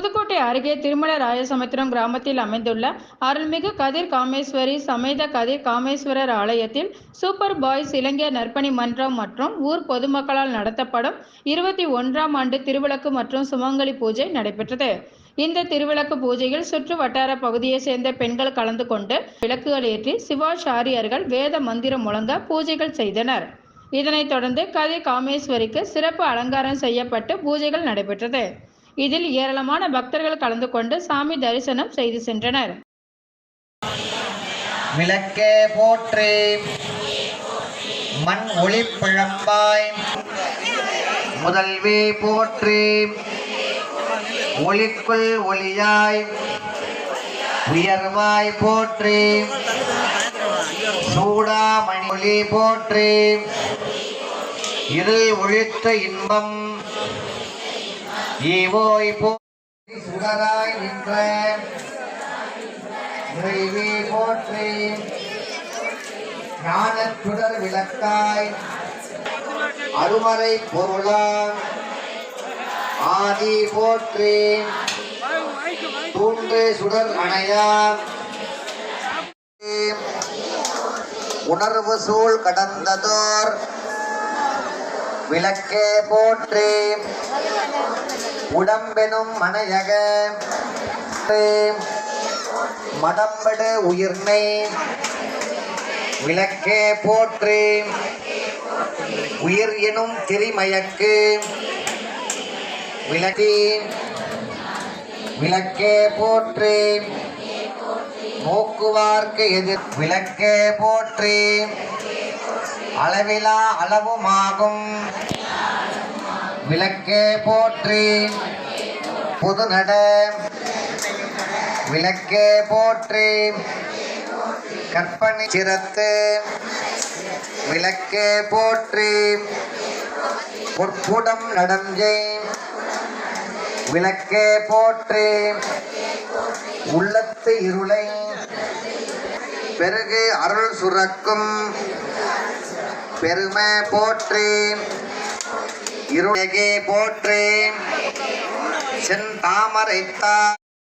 புதுக்கோட்டை அருகே திருமல ராயசமுத்திரம் கிராமத்தில் அமைந்துள்ள அருள்மிகு கதிர் காமேஸ்வரி சமேத கதிர் காமேஸ்வரர் ஆலயத்தில் சூப்பர் பாய்ஸ் இளைஞர் நற்பணி மன்றம் மற்றும் ஊர் பொதுமக்களால் நடத்தப்படும் இருபத்தி ஒன்றாம் ஆண்டு திருவிளக்கு மற்றும் சுமங்கலி பூஜை நடைபெற்றது. இந்த திருவிளக்கு பூஜையில் சுற்று வட்டார பகுதியை சேர்ந்த பெண்கள் கலந்து கொண்டு விளக்குகள் ஏற்றி சிவாச்சாரியர்கள் வேத மந்திரம் முழங்க பூஜைகள் செய்தனர். இதனைத் தொடர்ந்து கதிர் காமேஸ்வரிக்கு சிறப்பு அலங்காரம் செய்யப்பட்டு பூஜைகள் நடைபெற்றது. இதில் ஏராளமான பக்தர்கள் கலந்து கொண்டு சாமி தரிசனம் செய்து சென்றனர். விளக்கே போற்றி. மண் ஒளி பிழம்பாய். முதல்வி போற்றி. ஒளிக்குள் ஒளியாய். உயர்வாய் போற்றி. சூடாமணி ஒளி போற்றி. இருள் ஒழித்த இன்பம் ஈவோய் போ சுடராய் நின்ற இறைவி போற்றி ஞானச் சுடர் விளக்காய் அருமறை பொருளாம் ஆதி போற்றி தூண்டு சுடர் அணையாம் உணர்வு சூழ் கடந்ததோர் விளக்கே போற்றி உடம்பெனும் மனையக. மடம்படு உயிர்மை விளக்கே போற்று. உயிர் எனும் திரிமயக்கு. விளக்கி. விளக்கே போற்றி. நோக்குவார்க்கு எதிர். விளக்கே போற்றி. அளவிலா அளவுமாகும். விளக்கே போற்றி. புதுநட. விளக்கே போற்றி. கற்பனை சிரத்து. விளக்கே போற்றி. பொற்புடம் நடஞ்சை விளக்கே போற்றி. உள்ளத்து இருளை. பெருகு அருள் சுரக்கும். பெருமை போற்றி. இருளகே போற்றி செந்தாமரைத்தா